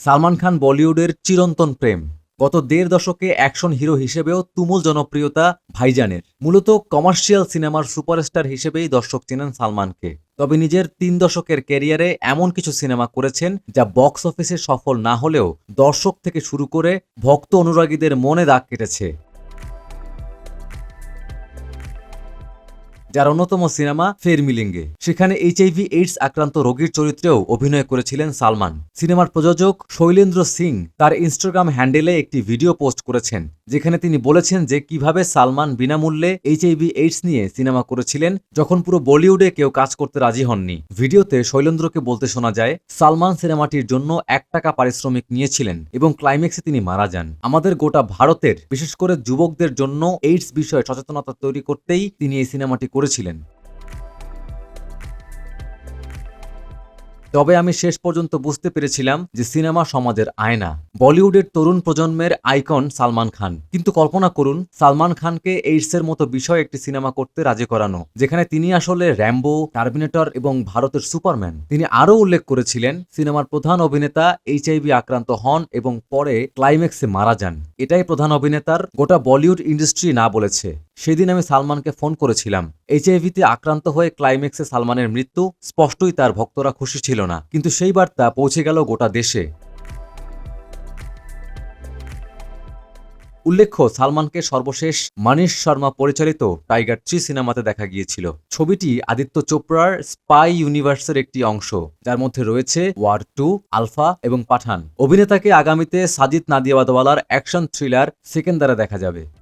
সালমান খান বলিউডের চিরন্তন প্রেম। গত দেড় দশকে অ্যাকশন হিরো হিসেবেও তুমুল জনপ্রিয়তা ভাইজানের। মূলত কমার্শিয়াল সিনেমার সুপারস্টার হিসেবেই দর্শক চেনেন সালমানকে। তবে নিজের তিন দশকের ক্যারিয়ারে এমন কিছু সিনেমা করেছেন যা বক্স অফিসে সফল না হলেও দর্শক থেকে শুরু করে ভক্ত অনুরাগীদের মনে দাগ কেটেছে। যার অন্যতম সিনেমা ফের সেখানে এইচআইভি এইডস আক্রান্ত রোগীর চরিত্রেও অভিনয় করেছিলেন সালমান। সিনেমার প্রযোজক শৈলেন্দ্র সিং তার ইনস্টাগ্রাম হ্যান্ডেলে একটি ভিডিও পোস্ট করেছেন, যেখানে তিনি বলেছেন যে কীভাবে সালমান বিনামূল্যে এইচআইভি এইডস নিয়ে সিনেমা করেছিলেন যখন পুরো বলিউডে কেউ কাজ করতে রাজি হননি। ভিডিওতে শৈলেন্দ্রকে বলতে শোনা যায়, সালমান সিনেমাটির জন্য এক টাকা পারিশ্রমিক নিয়েছিলেন এবং ক্লাইম্যাক্সে তিনি মারা যান। আমাদের গোটা ভারতের, বিশেষ করে যুবকদের জন্য এইডস বিষয়ে সচেতনতা তৈরি করতেই তিনি এই সিনেমাটি করেছিলেন। তবে আমি শেষ পর্যন্ত বুঝতে পেরেছিলাম যে সিনেমা সমাজের আয়না। বলিউডের তরুণ প্রজন্মের আইকন সালমান খান। কিন্তু কল্পনা করুন, সালমান খানকে এইডসের মতো বিষয় একটি সিনেমা করতে রাজি করানো, যেখানে তিনি আসলে র্যাম্বো, টার্মিনেটর এবং ভারতের সুপারম্যান। তিনি আরও উল্লেখ করেছিলেন, সিনেমার প্রধান অভিনেতা এইচআইভি আক্রান্ত হন এবং পরে ক্লাইম্যাক্সে মারা যান। এটাই প্রধান অভিনেতার গোটা বলিউড ইন্ডাস্ট্রি না বলেছে। সেদিন আমি সালমানকে ফোন করেছিলাম। এইচআইভিতে আক্রান্ত হয়ে ক্লাইম্যাক্সে সালমানের মৃত্যু, স্পষ্টই তার ভক্তরা খুশি ছিল না। কিন্তু সেই বার্তা পৌঁছে গেল গোটা দেশে। উল্লেখ্য, সালমানকে সর্বশেষ মানিশ শর্মা পরিচালিত টাইগার থ্রি সিনেমাতে দেখা গিয়েছিল। ছবিটি আদিত্য চোপড়ার স্পাই ইউনিভার্সের একটি অংশ, যার মধ্যে রয়েছে ওয়ার টু, আলফা এবং পাঠান। অভিনেতাকে আগামীতে সাজিদ নাদিয়াবাদওয়ালার অ্যাকশন থ্রিলার সেকেন্দারে দেখা যাবে।